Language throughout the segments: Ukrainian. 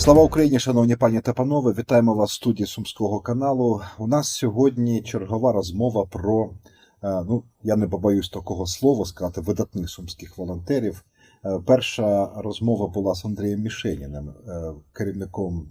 Слава Україні, шановні пані та панове, вітаємо вас в студії Сумського каналу. У нас сьогодні чергова розмова про, е, ну я не побоюсь такого слова сказати, видатних сумських волонтерів. Е, Перша розмова була з Андрієм Мішеніним, е, керівником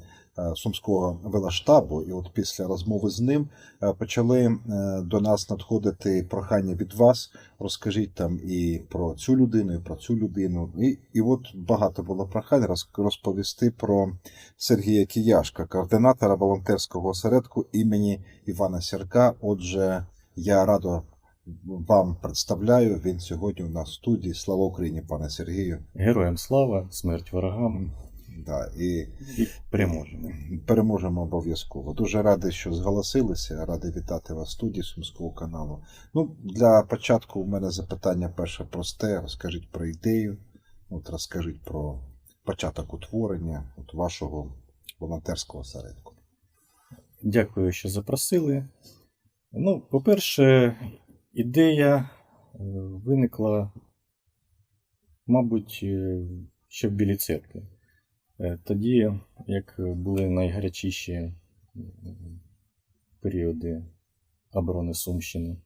Сумського велоштабу. І от після розмови з ним е, почали е, до нас надходити прохання від вас. Розкажіть там і про цю людину, і про цю людину. І, і от багато було прохань роз- розповісти про Сергія Кияшка, координатора волонтерського осередку імені Івана Сірка. Отже, я радо вам представляю. Він сьогодні у нас в студії. Слава Україні, пане Сергію. Героям слава, смерть ворогам Да, і переможемо. переможемо обов'язково. Дуже радий, що зголосилися. Радий вітати вас в студії Сумського каналу. Ну, для початку у мене запитання перше просте. Розкажіть про ідею. От розкажіть про початок утворення от вашого волонтерського осередку. Дякую, що запросили. Ну, по-перше, ідея е, виникла, мабуть, е, ще в Білій церкві. Е, Тоді, як були найгарячіші періоди оборони Сумщини,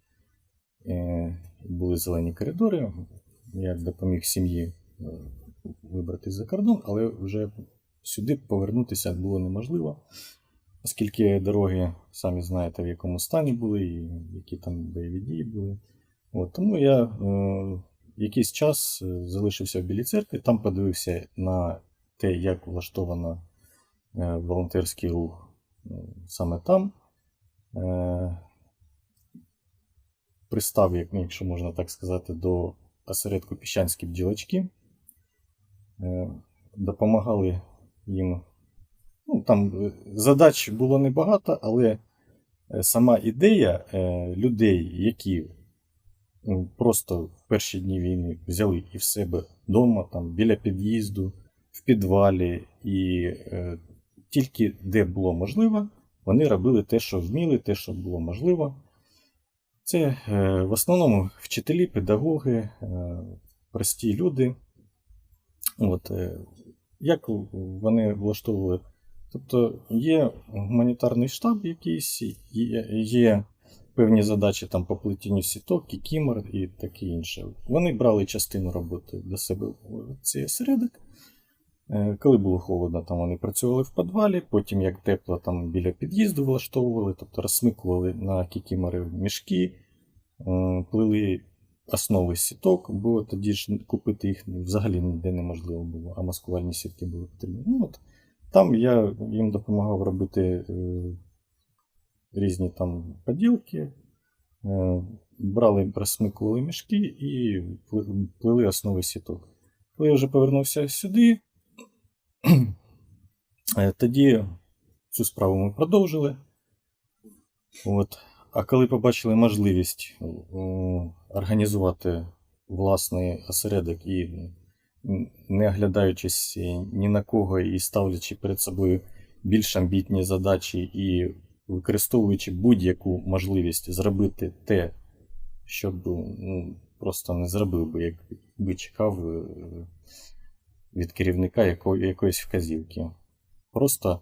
е, були зелені коридори, я допоміг сім'ї е, вибратися за кордон, але вже сюди повернутися було неможливо, оскільки дороги, самі знаєте, в якому стані були, і які там бойові дії були. От, тому я е, якийсь час залишився в Білій церкві, там подивився на те, як влаштовано е, волонтерський рух саме там. Е, пристав, якщо можна так сказати, до осередку піщанські бджілочки. Е, допомагали їм. Ну, там задач було небагато, але сама ідея людей, які ну, просто в перші дні війни взяли і в себе вдома, там, біля під'їзду, в підвалі, і е, тільки де було можливо, вони робили те, що вміли, те, що було можливо. Це е, в основному вчителі, педагоги, е, прості люди. От, е, як вони влаштовували? Тобто є гуманітарний штаб якийсь, є, є певні задачі там по плетінню сіток, кікімор і таке інше. Вони брали частину роботи до себе в цей осередок. Е, Коли було холодно, там вони працювали в підвалі, потім, як тепло, там біля під'їзду влаштовували, тобто розсмикували на кікімори мішки, е, плели основи сіток, бо тоді ж купити їх взагалі ніде неможливо було, а маскувальні сітки були потрібні. Ну, от, там я їм допомагав робити е, різні там поділки, брали, розсмикували мішки і пли- плели основи сіток. Коли я вже повернувся сюди, тоді цю справу ми продовжили. От. А коли побачили можливість е, організувати власний осередок і не оглядаючись ні на кого і ставлячи перед собою більш амбітні задачі і використовуючи будь-яку можливість зробити те, що ну, просто не зробив би, якби чекав е, від керівника яко- якоїсь вказівки. Просто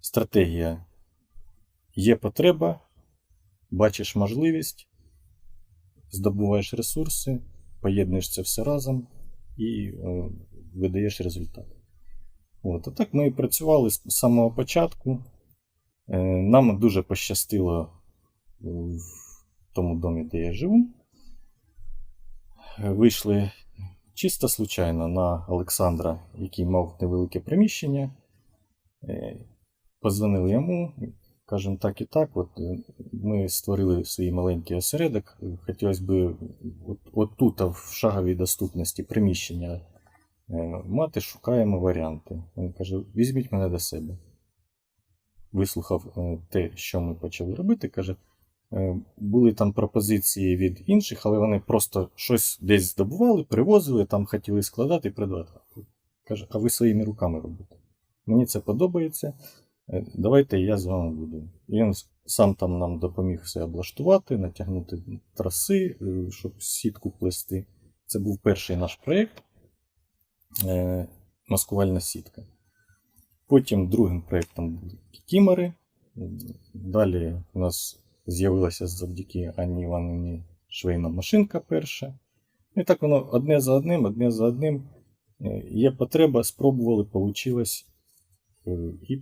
стратегія. Є потреба, бачиш можливість, здобуваєш ресурси, поєднуєш це все разом і е, видаєш результат. От, а так ми і працювали з самого початку. Е, нам дуже пощастило в тому домі, де я живу. Е, Вийшли чисто случайно на Олександра, який мав невелике приміщення. Е, Позвонили йому, кажемо так і так. От е, ми створили свій маленький осередок. Хотілося б от, от тут, в шаговій доступності приміщення е, мати, шукаємо варіанти. Він каже: візьміть мене до себе. Вислухав те, що ми почали робити, каже. Е, Були там пропозиції від інших, але вони просто щось десь здобували, привозили, там хотіли складати і продавати. Каже, а ви своїми руками робите. Мені це подобається. Е, Давайте я з вами буду. І він сам там нам допоміг все облаштувати, натягнути траси, е, щоб сітку плести. Це був перший наш проєкт маскувальна сітка. Потім другим проєктом були кікімори. Далі у нас з'явилася завдяки Анні Івановні швейна машинка перша. І так воно одне за одним, одне за одним. Е, Є потреба, спробували, вийшло. І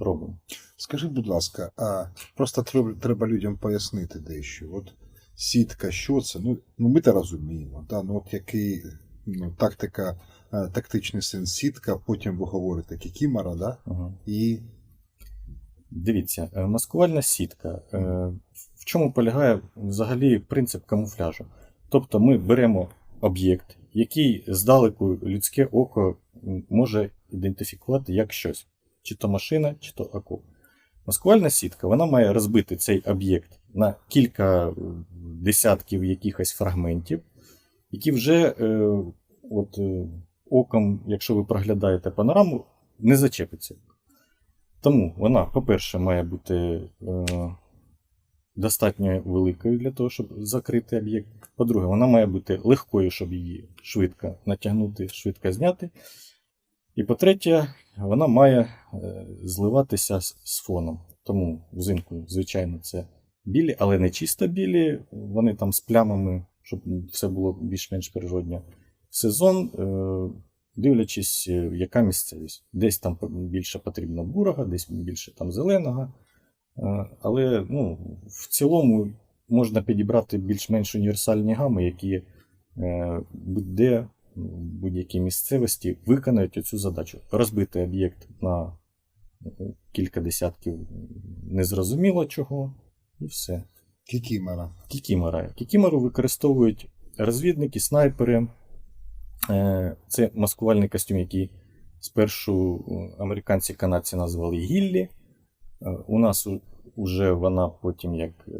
робимо. Скажи, будь ласка, а просто треба, треба людям пояснити дещо. От сітка, що це? Ну, ну ми то розуміємо. Да? Ну, от який ну, тактика, е, тактичний сенс сітка, потім ви говорите кікімора, да? Ага. і Дивіться, е, маскувальна сітка. Е, В чому полягає взагалі принцип камуфляжу? Тобто ми беремо об'єкт, який здалеку людське око може ідентифікувати як щось, чи то машина, чи то окоп. Маскувальна сітка вона має розбити цей об'єкт на кілька е, десятків якихось фрагментів, які вже е, от, е, оком, якщо ви проглядаєте панораму, не зачепиться. Тому вона, по-перше, має бути е, достатньо великою для того, щоб закрити об'єкт. По-друге, вона має бути легкою, щоб її швидко натягнути, швидко зняти. І по-третє, вона має е, зливатися з, фоном. Тому взимку, звичайно, це білі, але не чисто білі. Вони там з плямами, щоб все було більш-менш природньо. Сезон, е, дивлячись, е, яка місцевість. Десь там більше потрібно бурого, десь більше там зеленого. Е, Але ну, в цілому можна підібрати більш-менш універсальні гами, які е, будь-де, в будь-якій місцевості виконають цю задачу. Розбити об'єкт на кілька десятків незрозуміло чого, і все. кікімора. Кікімора. Кікімору використовують розвідники, снайпери. Е, Це маскувальний костюм, який спершу американці канадці назвали Гіллі. Е, У нас уже вона потім як е,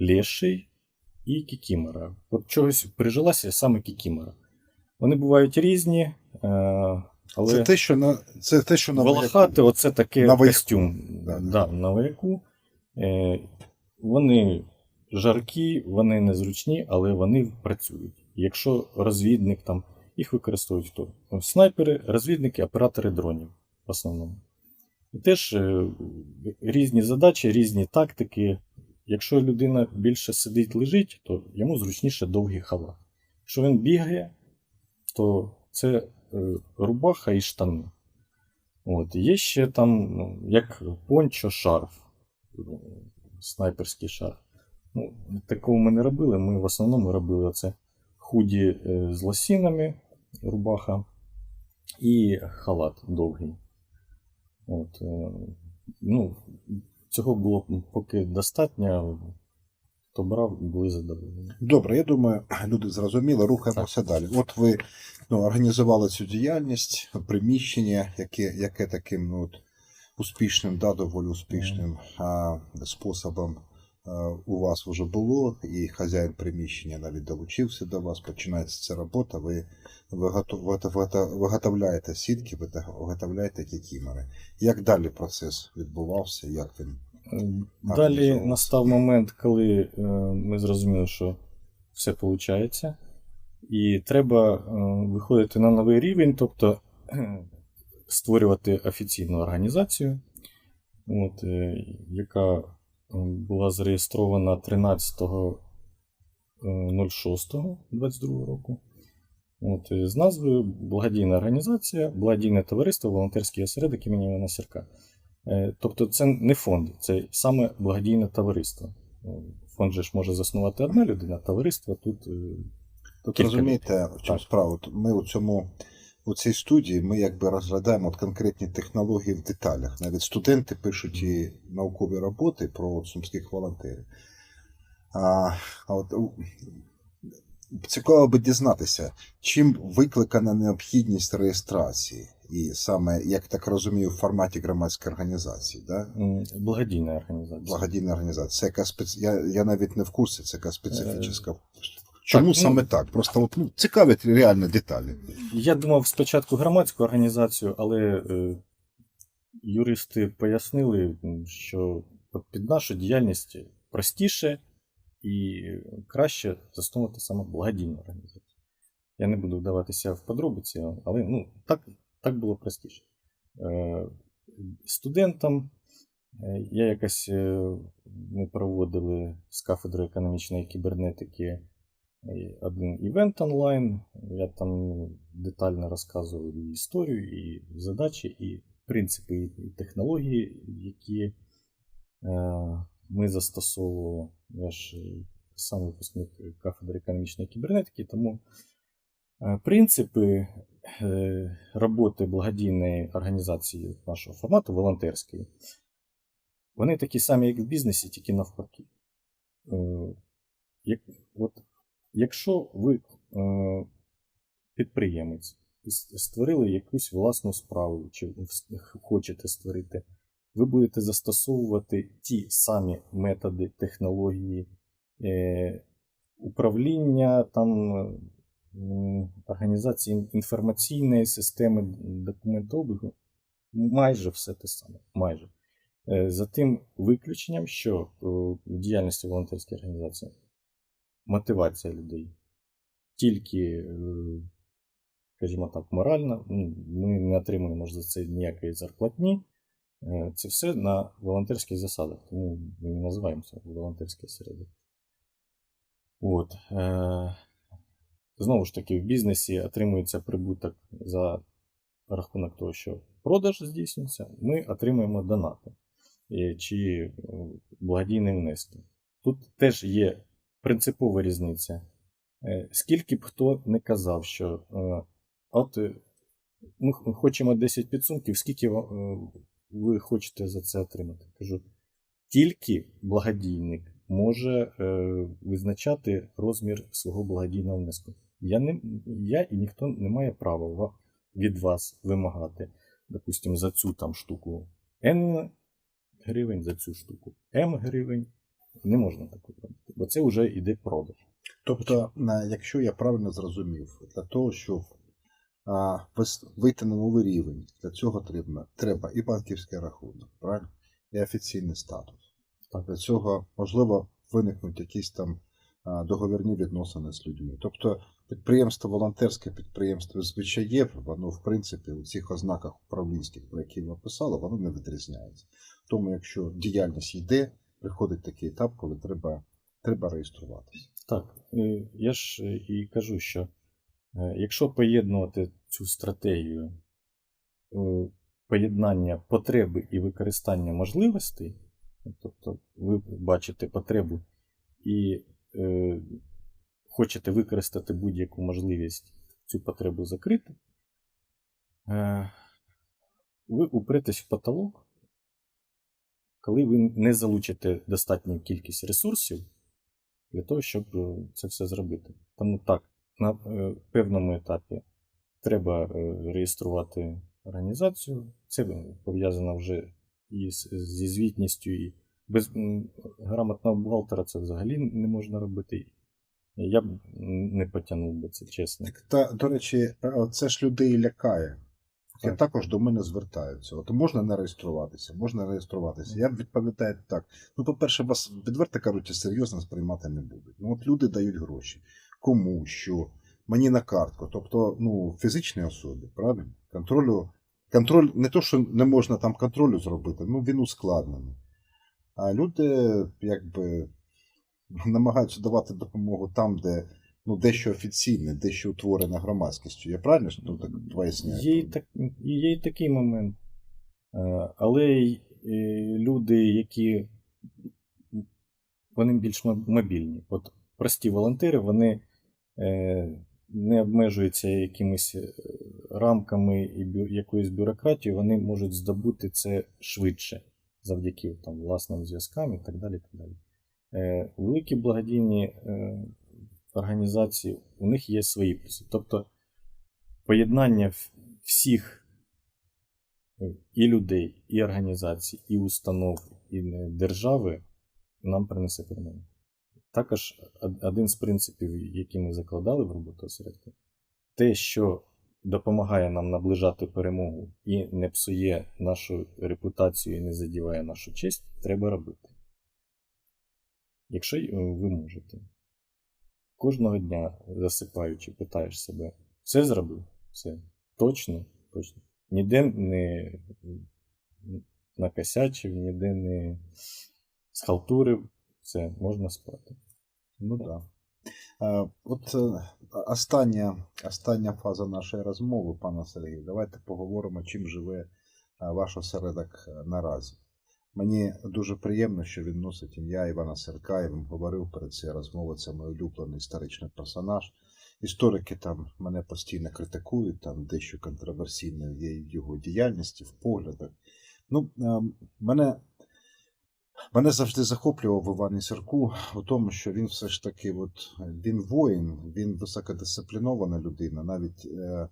Леший і Кікімора. От чогось прижилася саме Кікімора. Вони бувають різні, але Це те, що на це те, що на Волохати, оце таке На костюм. Да, Да, да. на вояку. Вони жаркі, вони незручні, але вони працюють. Якщо розвідник там, їх використовують хто? Снайпери, розвідники, оператори дронів в основному. І теж е, різні задачі, різні тактики. Якщо людина більше сидить, лежить, то йому зручніше довгий халат. Якщо він бігає, то це е, рубаха і штани. От. Є ще там, ну, як пончо, шарф, снайперський шарф. Ну, такого ми не робили. Ми в основному робили оце худі е, з лосінами, рубаха і халат довгий. От, е, ну, цього було поки достатньо. Хто брав, були задоволені. Добре, я думаю, люди зрозуміли, рухаємося далі. От ви ну, організували цю діяльність, приміщення, яке, яке таким ну, от, успішним, да, доволі успішним а, способом у вас вже було, і хазяїн приміщення навіть долучився до вас, починається ця робота, ви виготов- виготов- виготов- виготовляєте сітки, виготовляєте кікімери. Як далі процес відбувався, як він? Далі настав момент, коли е, ми зрозуміли, що все виходить, і треба е, виходити на новий рівень, тобто створювати офіційну організацію, от, е, яка е, була зареєстрована 13.06.22 року. От, е, з назвою Благодійна організація, благодійне товариство, волонтерський осередок імені Івана Сірка. Е, Тобто це не фонд, це саме благодійне товариство. Е, Фонд же ж може заснувати одна людина, товариство тут. е, Тут розумієте, в чому справа? Ми у цьому у цій студії ми якби розглядаємо от конкретні технології в деталях. Навіть студенти пишуть і наукові роботи про от сумських волонтерів. А, а от цікаво би дізнатися, чим викликана необхідність реєстрації, і саме, як так розумію, в форматі громадської організації, да? Благодійна організація. благодійна організація. Це яка спец... я, я навіть не в курсі, це яка специфічна. Чому ну- саме так? Просто от, ну, цікавить реально деталі. Я думав спочатку громадську організацію, але е, юристи пояснили, що під нашу діяльність простіше і краще засновувати саме благодійну організацію. Я не буду вдаватися в подробиці, але ну, так, так було простіше. е, студентам. Е, Я якось е, ми проводили з кафедри економічної кібернетики один івент онлайн. Я там детально розказував і історію, і задачі, і принципи, і технології, які е, ми застосовували. Я ж сам випускник кафедри економічної кібернетики, тому е, принципи е, роботи благодійної організації нашого формату, волонтерської, вони такі самі, як в бізнесі, тільки навпаки. Як, от, якщо ви е, підприємець і створили якусь власну справу, чи хочете створити, ви будете застосовувати ті самі методи, технології, е, управління, там, організації інформаційної системи документообігу, майже все те саме. Майже. Е, За тим виключенням, що е, в діяльності волонтерської організації мотивація людей тільки, е, скажімо так, моральна. Ну, Ми не отримуємо за це ніякої зарплатні. Е, Це все на волонтерських засадах, тому ми і називаємося волонтерський осередок. От. е, Знову ж таки, в бізнесі отримується прибуток за рахунок того, що продаж здійснюється, ми отримуємо донати чи благодійні внески. Тут теж є принципова різниця. Е, Скільки б хто не казав, що е, от е, ми хочемо 10 підсумків, скільки ви хочете за це отримати? Кажу, тільки благодійник може визначати розмір свого благодійного внеску. Я, не, я і ніхто не має права від вас вимагати, допустимо, за цю там штуку N гривень, за цю штуку М гривень. Не можна так робити, бо це вже йде продаж. Тобто, е, якщо я правильно зрозумів, для того, щоб а, вийти на новий рівень, для цього треба, треба і банківський рахунок, правильно? І офіційний статус. Так. Для цього, можливо, виникнуть якісь там а, договірні відносини з людьми. Тобто підприємство, волонтерське підприємство звичаєв, воно, в принципі, у цих ознаках управлінських, про які ви описали, воно не відрізняється. Тому, якщо діяльність йде, приходить такий етап, коли треба, треба реєструватися. Так, е, я ж е, і кажу, що е, якщо поєднувати цю стратегію поєднання потреби і використання можливостей, тобто ви бачите потребу і е, хочете використати будь-яку можливість цю потребу закрити, е, ви упретесь в потолок, коли ви не залучите достатню кількість ресурсів для того, щоб е, це все зробити. Тому так, на е, певному етапі треба е, реєструвати організацію. Це пов'язано вже і зі звітністю, і без грамотного бухгалтера це взагалі не можна робити. Я б не потягнув би це чесно. Так, та, до речі, це ж людей лякає. І Так. також до мене звертаються. От можна не реєструватися, можна реєструватися. Я відповідаю так. Ну, по-перше, вас відверто кажуть, серйозно сприймати не будуть. Ну, от люди дають гроші. Кому, що, мені на картку. Тобто, ну, фізичній особі, правильно? Контролю. Контроль не то, що не можна там контролю зробити, ну він ускладнений. А люди, якби, намагаються давати допомогу там, де ну, дещо офіційне, дещо утворене громадськістю. Я правильно ну, так поясняю? Є, так, є і такий момент. Е, Але е, люди, які вони більш мобільні. От прості волонтери, вони е, не обмежуються якимись рамками і якоюсь бюрократією, вони можуть здобути це швидше завдяки там, власним зв'язкам і так далі. Так далі. Великі благодійні організації, у них є свої плюси. Тобто поєднання всіх е, і людей, і організацій, і установ, і е, держави нам принесе перемогу. Також один з принципів, які ми закладали в роботу осередку, те, що допомагає нам наближати перемогу і не псує нашу репутацію і не задіває нашу честь, треба робити. Якщо е, ви можете. Кожного дня засипаючи, питаєш себе, все зробив? Все. Точно? Точно. ніде не накосячив, ніде не схалтурив, все, можна спати. Ну так. Да. Е, От е, остання, остання фаза нашої розмови, пане Сергію, давайте поговоримо, чим живе е, ваш осередок наразі. Мені дуже приємно, що він носить ім'я Івана Серка, я вам говорив перед цією розмовою, це мій улюблений історичний персонаж. Історики там мене постійно критикують, там дещо контроверсійне є в його діяльності, в поглядах. Ну, е, мене Мене завжди захоплював Івані Сірку у тому, що він все ж таки, от, він воїн, він високодисциплінована людина, навіть е,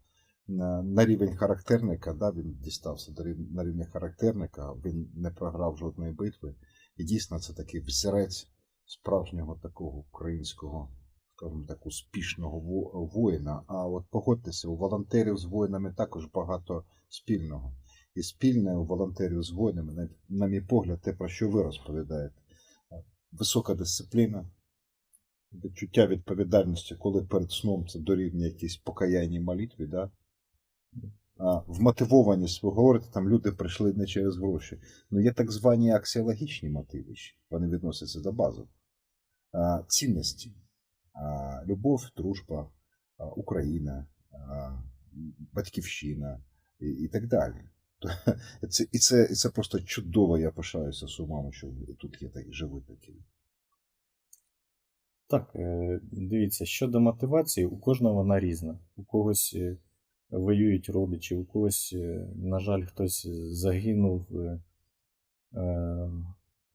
на, рівень характерника, да, він дістався до рів, на рівня характерника, він не програв жодної битви. І дійсно це такий взірець справжнього такого українського, скажімо так, успішного воїна. А от погодьтеся, у волонтерів з воїнами також багато спільного і спільне у волонтерів з воїнами, на, мій погляд, те, про що ви розповідаєте. Висока дисципліна, відчуття відповідальності, коли перед сном це дорівнює якійсь покаянній молитві, да? Вмотивованість, ви говорите, там люди прийшли не через гроші. Ну, є так звані аксіологічні мотиви, вони відносяться до бази. А, цінності, любов, дружба, Україна, батьківщина і, так далі. Це, і, це, і це просто чудово, я пишаюся сумами, що тут є такі живі такі. Так, е, дивіться, щодо мотивації, у кожного вона різна. У когось е, воюють родичі, у когось, е, на жаль, хтось загинув. е, е,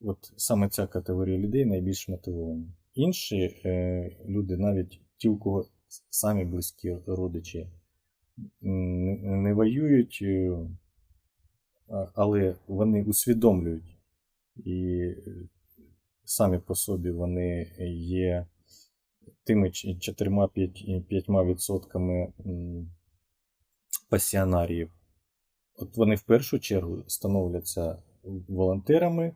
От саме ця категорія людей найбільш мотивовані. Інші люди, навіть ті, у кого самі близькі родичі, не, воюють, але вони усвідомлюють і самі по собі вони є тими 4-5 відсотками м, пасіонаріїв. От вони в першу чергу становляться волонтерами,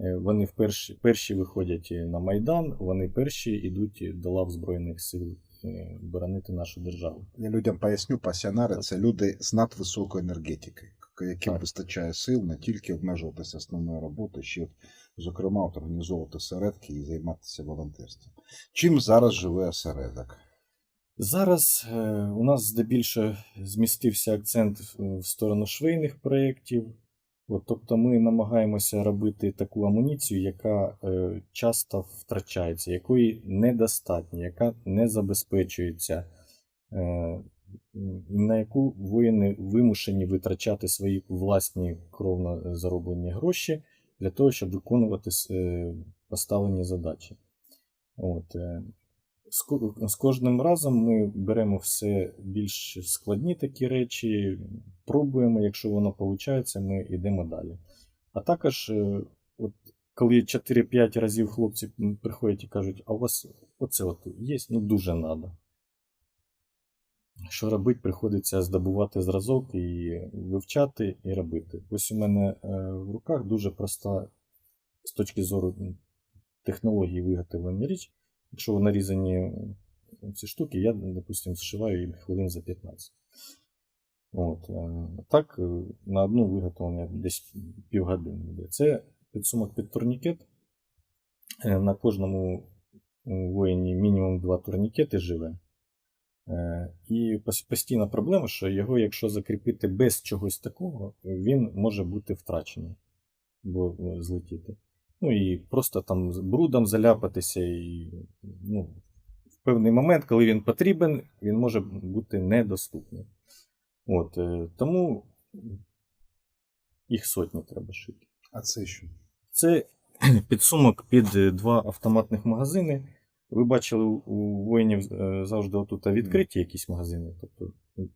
е, вони вперше, перші виходять на Майдан, вони перші йдуть до лав Збройних сил е, боронити нашу державу. Я людям поясню, пасіонари це люди з надвисокою енергетикою, яким Так. вистачає сил не тільки обмежуватися основною роботою, ще, зокрема, організовувати осередки і займатися волонтерством. Чим зараз живе осередок? Зараз е, у нас здебільшого змістився акцент в- в сторону швейних проєктів. От, тобто ми намагаємося робити таку амуніцію, яка е, часто втрачається, якої недостатньо, яка не забезпечується, е, на яку воїни вимушені витрачати свої власні кровно зароблені гроші для того, щоб виконувати е, поставлені задачі. От, е, з кожним разом ми беремо все більш складні такі речі, пробуємо, якщо воно виходить, ми йдемо далі. А також, е, от, коли 4-5 разів хлопці приходять і кажуть, а у вас оце от є, ну дуже треба. Що робити, приходиться здобувати зразок і вивчати і робити. Ось у мене е, в руках дуже проста з точки зору технології виготовлення річ. Якщо нарізані ці штуки, я, допустимо, зшиваю їх хвилин за 15. От, е, так, е, на одну виготовлення десь півгодини йде. Це підсумок під турнікет. Е, На кожному воїні мінімум два турнікети живе. І постійна проблема, що його, якщо закріпити без чогось такого, він може бути втрачений або е, злетіти. Ну і просто там брудом заляпатися. І, ну, в певний момент, коли він потрібен, він може бути недоступний. От, е, тому їх сотні треба шити. А це що? Це підсумок під е, два автоматних магазини. Ви бачили, у- у воїнів е, завжди отут відкриті якісь магазини. Тобто,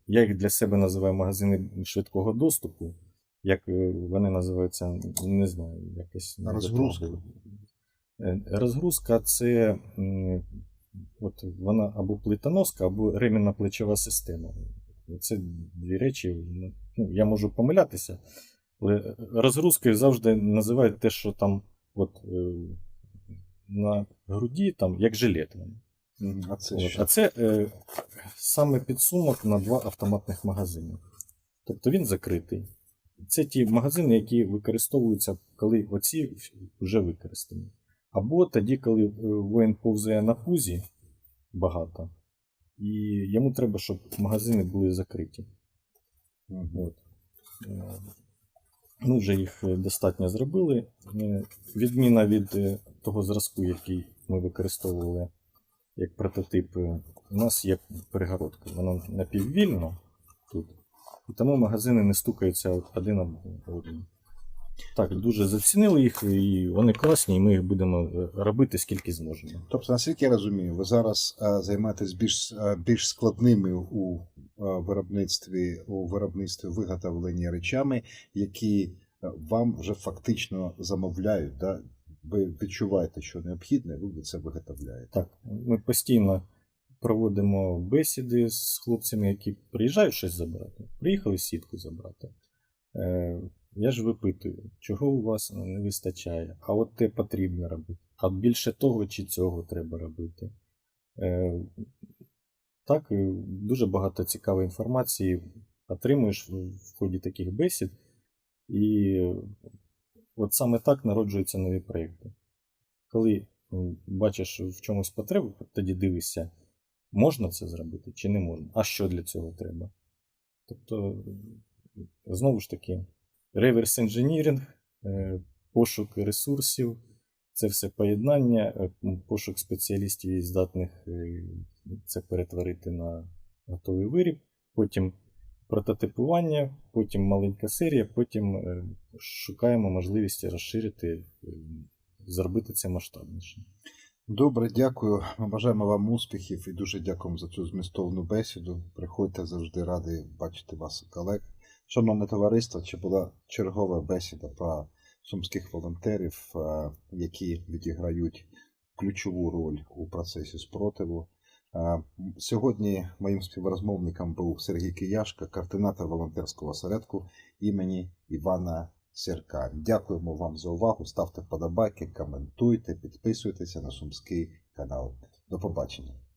я їх для себе називаю магазини швидкого доступу. Як е, вони називаються, не знаю, якось. Розгрузка. Е, Розгрузка це от вона або плитоноска, або ремінна плечова система. Це дві речі. ну, Ну, я можу помилятися, але розгрузкою завжди називають те, що там от, е, на груді, там, як жилет. А це От. А це е, саме підсумок на два автоматних магазини. Тобто він закритий. Це ті магазини, які використовуються, коли оці вже використані. Або тоді, коли е, воїн повзає на пузі багато, і йому треба, щоб магазини були закриті. От. Ми вже їх е, достатньо зробили. Відміна від того зразку, який ми використовували як прототип, у нас є перегородка. Воно напіввільно тут. І тому магазини не стукаються один об один. Так, дуже зацінили їх, і вони класні, і ми їх будемо е, робити скільки зможемо. Тобто, наскільки я розумію, ви зараз е, займаєтесь більш, е, більш складними у виробництві у виробництві виготовлення речами, які вам вже фактично замовляють. Да? Ви відчуваєте, що необхідне, ви це виготовляєте. Так, ми постійно проводимо бесіди з хлопцями, які приїжджають щось забрати. Приїхали сітку забрати. Е, я ж випитую, чого у вас не вистачає, а от те потрібно робити. А більше того чи цього треба робити. Е, так, і дуже багато цікавої інформації отримуєш в ході таких бесід. І от саме так народжуються нові проєкти. Коли бачиш в чомусь потребу, тоді дивишся, можна це зробити чи не можна, а що для цього треба. Тобто, знову ж таки, реверс інженіринг, е, пошук ресурсів, це все поєднання, е, пошук спеціалістів, і здатних е, це перетворити на готовий виріб, потім прототипування, потім маленька серія, потім шукаємо можливість розширити, зробити це масштабніше. Добре, дякую. Ми бажаємо вам успіхів і дуже дякуємо за цю змістовну бесіду. Приходьте завжди радий бачити вас колег. Шановне товариство, чи була чергова бесіда про сумських волонтерів, е, які відіграють ключову роль у процесі спротиву. Е, Сьогодні моїм співрозмовником був Сергій Кияшка, координатор волонтерського осередку імені Івана Сірка. Дякуємо вам за увагу. Ставте вподобайки, коментуйте, підписуйтеся на Сумський канал. До побачення.